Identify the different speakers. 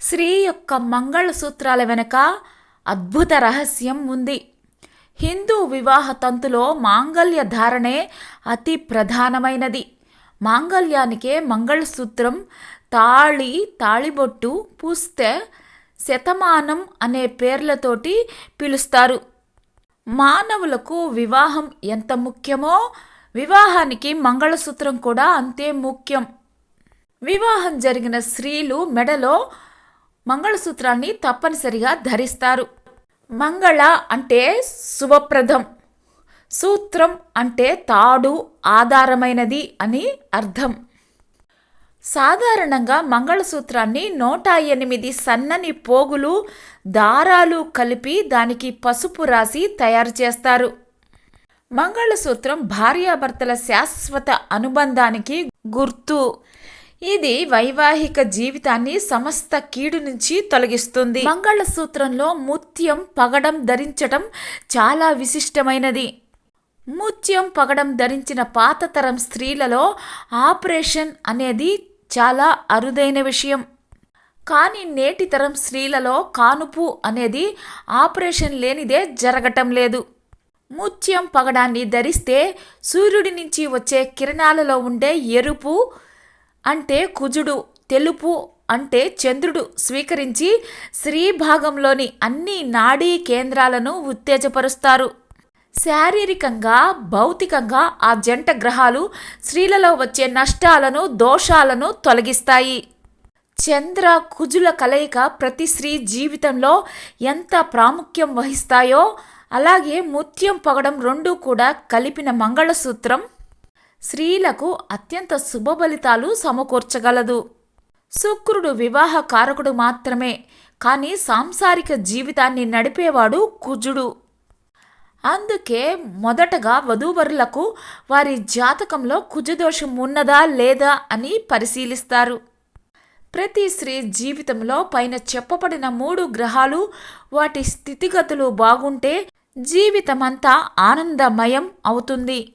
Speaker 1: స్త్రీ యొక్క మంగళసూత్రాల వెనుక అద్భుత రహస్యం ఉంది. హిందూ వివాహ తంతులో మాంగళ్య ధారణే అతి ప్రధానమైనది. మాంగళ్యానికే మంగళసూత్రం తాళి తాళిబొట్టు పూస్తే శతమానం అనే పేర్లతోటి పిలుస్తారు. మానవులకు వివాహం ఎంత ముఖ్యమో వివాహానికి మంగళసూత్రం కూడా అంతే ముఖ్యం. వివాహం జరిగిన స్త్రీలు మెడలో మంగళసూత్రాన్ని తప్పనిసరిగా ధరిస్తారు. మంగళ అంటే శుభప్రదం. సూత్రం అంటే తాడు ఆధారమైనది అని అర్థం. సాధారణంగా మంగళసూత్రాన్ని నూట ఎనిమిది సన్నని పోగులు దారాలు కలిపి దానికి పసుపు రాసి తయారు చేస్తారు. మంగళసూత్రం భార్యాభర్తల శాశ్వత అనుబంధానికి గుర్తు. ఇది వైవాహిక జీవితాన్ని సమస్త కీడు నుంచి తొలగిస్తుంది. మంగళసూత్రంలో ముత్యం పగడం ధరించటం చాలా విశిష్టమైనది. ముత్యం పగడం ధరించిన పాతతరం స్త్రీలలో ఆపరేషన్ అనేది చాలా అరుదైన విషయం. కానీ నేటి తరం స్త్రీలలో కానుపు అనేది ఆపరేషన్ లేనిదే జరగటం లేదు. ముత్యం పగడాన్ని ధరిస్తే సూర్యుడి నుంచి వచ్చే కిరణాలలో ఉండే ఎరుపు అంటే కుజుడు తెలుపు అంటే చంద్రుడు స్వీకరించి స్త్రీ భాగంలోని అన్ని నాడీ కేంద్రాలను ఉత్తేజపరుస్తారు. శారీరకంగా భౌతికంగా ఆ జంట గ్రహాలు స్త్రీలలో వచ్చే నష్టాలను దోషాలను తొలగిస్తాయి. చంద్ర కుజుల కలయిక ప్రతి స్త్రీ జీవితంలో ఎంత ప్రాముఖ్యం వహిస్తాయో అలాగే ముత్యం పొగడం రెండూ కూడా కలిపిన మంగళసూత్రం స్త్రీలకు అత్యంత శుభ ఫలితాలు సమకూర్చగలదు. శుక్రుడు వివాహ కారకుడు మాత్రమే కానీ సాంసారిక జీవితాన్ని నడిపేవాడు కుజుడు. అందుకే మొదటగా వధూవరులకు వారి జాతకంలో కుజదోషం ఉన్నదా లేదా అని పరిశీలిస్తారు. ప్రతి స్త్రీ జీవితంలో పైన చెప్పబడిన మూడు గ్రహాలు వాటి స్థితిగతులు బాగుంటే జీవితమంతా ఆనందమయం అవుతుంది.